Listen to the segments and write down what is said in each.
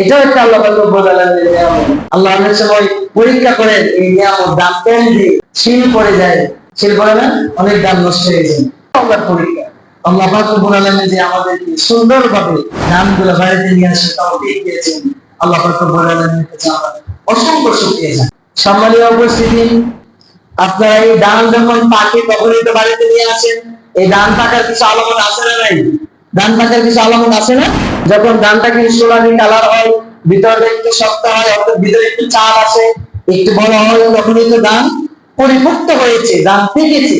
এটাও একটা আল্লাহ রব্বুল আলামিনের নিয়ামত। আল্লাহ অনেক সময় পরীক্ষা করেন এই নিয়ামত দান কম দিয়ে শিল পড়ে যায়। শিল পড়ে না? অনেক দান নষ্ট হয়ে যায়। আল্লাহর পরীক্ষা। আল্লাহ পাক যে আমাদেরকে সুন্দরভাবে বাড়িতে নিয়ে আসে, তাও দিয়েছেন। আল্লাহ পাক অসংখ্য সম্মানীয় উপস্থিতি, আপনারা এই দান যখন পাখি তখনই তো বাড়িতে নিয়ে আসেন, এই দান পাকার কিছু আলামত আছে না নাই? ধান পাকার কিছু আলামত আছে না? যখন ধানটা কি সোনালি কালার হয়, ভিতরে একটু শক্ত হয়, অর্থাৎ ভিতরে একটু চাল আসে, একটু বড় হয়, তখনই তো ধান পরিপক্ত হয়েছে, ধান পেকেছে।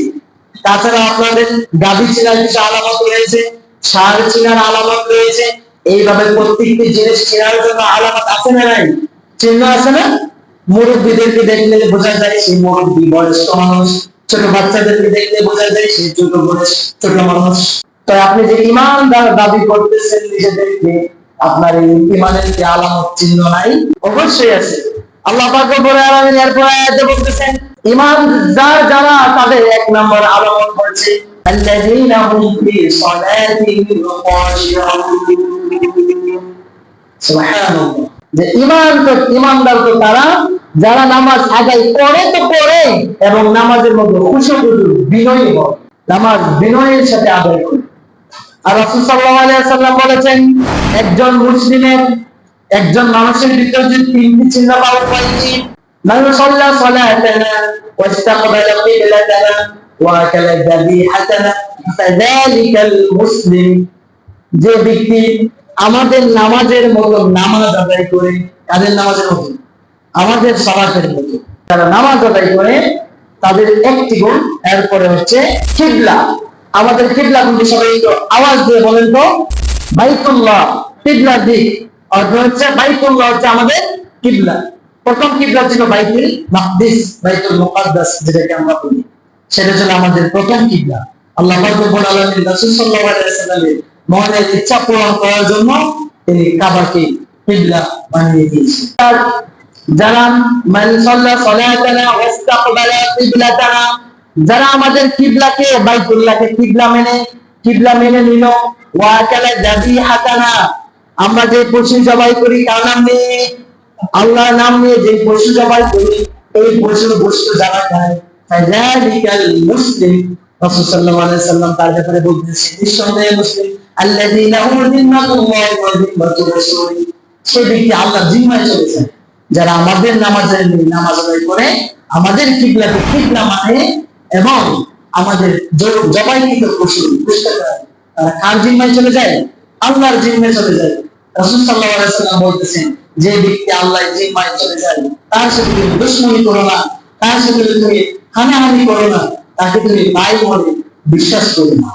তাছাড়া আপনাদের গাভী চিনার কিছু আলামত রয়েছে, সার চিনার আলামত রয়েছে, এইভাবে প্রত্যেকটি জিনিস চেনার জন্য আলামত আছে না নাই? চিহ্ন আছে না? মুরব্বীদেরকে দেখলে বোঝা যায়, সেই মুরব্বী বয়স্ক মানুষ, ছোট বাচ্চাদেরকে দেখলে বোঝা যায়, সেই ছোট বয়স ছোট মানুষ। তো আপনি যে ইমানদার দাবি করতেছেন নিজেদেরকে, আপনার এই ইমানের কি আলামত চিহ্ন নাই? অবশ্যই আছে। আল্লাহ এরপর আয়াতে বলতেছেন ইমান যার যারা তাদের এক নম্বর আলামত হচ্ছে যে ইমান তো ইমানদার তো তারা, যারা নামাজ আদায় করে তো করে, এবং নামাজের মধ্যে খুশি বিনয়ী হয়। নামাজ বিনয়ের সাথে আদায় করে। আর রাসূল সাল্লাম বলেছেন, একজন মুসলিমের, একজন মানুষের ভিতর যদি তিনটি চিহ্ন পাওয়া পাইছি মান সাল্লা সালাতানা, ওয়াস্তাকবালা কিবলাতানা ওয়া আকালা যাবিহাতানা, ফাযালিকাল মুসলিম। যে ব্যক্তি আমাদের নামাজের মতো নামাজ আদায় করে, তাদের নামাজের মতো আমাদের সমাজের মতো। তারা নামাজ আদায় করে, তাদের একটি গুণ, এরপরে হচ্ছে কিবলা। আমাদের কিবলা কিন্তু সবাই একটু আওয়াজ দিয়ে বলেন তো। বাইতুল্লাহ কিবলার দিক অর্থ হচ্ছে, বাইতুল্লাহ হচ্ছে আমাদের কিবলা। প্রথম কিবলা ছিল বাইতুল মাকদিস, বাইতুল মুকাদ্দাস, যেটাকে আমরা বলি। সেটা ছিল আমাদের প্রথম কিবলা। আল্লাহ রব্বুল আলামিন রাসূল সাল্লাল্লাহু আলাইহি ওয়াসাল্লামের মনের ইচ্ছা পূরণ করার জন্য তিনি কাবাকে কিবলা বানিয়ে দিয়েছেন। আর যারা মান সাল্লা সালাতানা ওয়াস্তাকবালা কিবলাতানা যারা আমাদের কিবলাকে, বাইতুল্লাহকে কিবলা মেনে কিবলা মেনে নিল। ওয়া আকালা যাবিহাতানা আমরা যে পশু জবাই করি কার নাম নিয়ে, আল্লাহর নাম নিয়ে যে পশু জবাই করি, এই পশুর বস্তু যারা খায় ফাযালিকাল মুসলিম। রাসূল সাল্লাল্লাহু আলাইহি সাল্লাম তার ব্যাপারে বলতেছেন নিঃসন্দেহে মুসলিম। আল্লাযীনা হুম যিম্মাতুল্লাহি ওয়া যিম্মাতু রাসূলি। সে ব্যক্তি আল্লাহর জিম্মায় চলেছে যারা আমাদের নামাজের নামাজ আদায় করে, আমাদের কিবলাকে কিবলা মানে এবং আমাদের জবাইকৃত পশু তারা কার জিম্মায় চলে যায়? আল্লাহর জিম্মায় চলে যায়। রসুল সাল্লাহ বলতেছেন, যে ব্যক্তি আল্লাহ জিম্মায় চলে যায়, তার সাথে তুমি দুশ্মনী করো না, তার সাথে তুমি হানাহানি করো না, তাকে তুমি ভাই বলে বিশ্বাস করো না।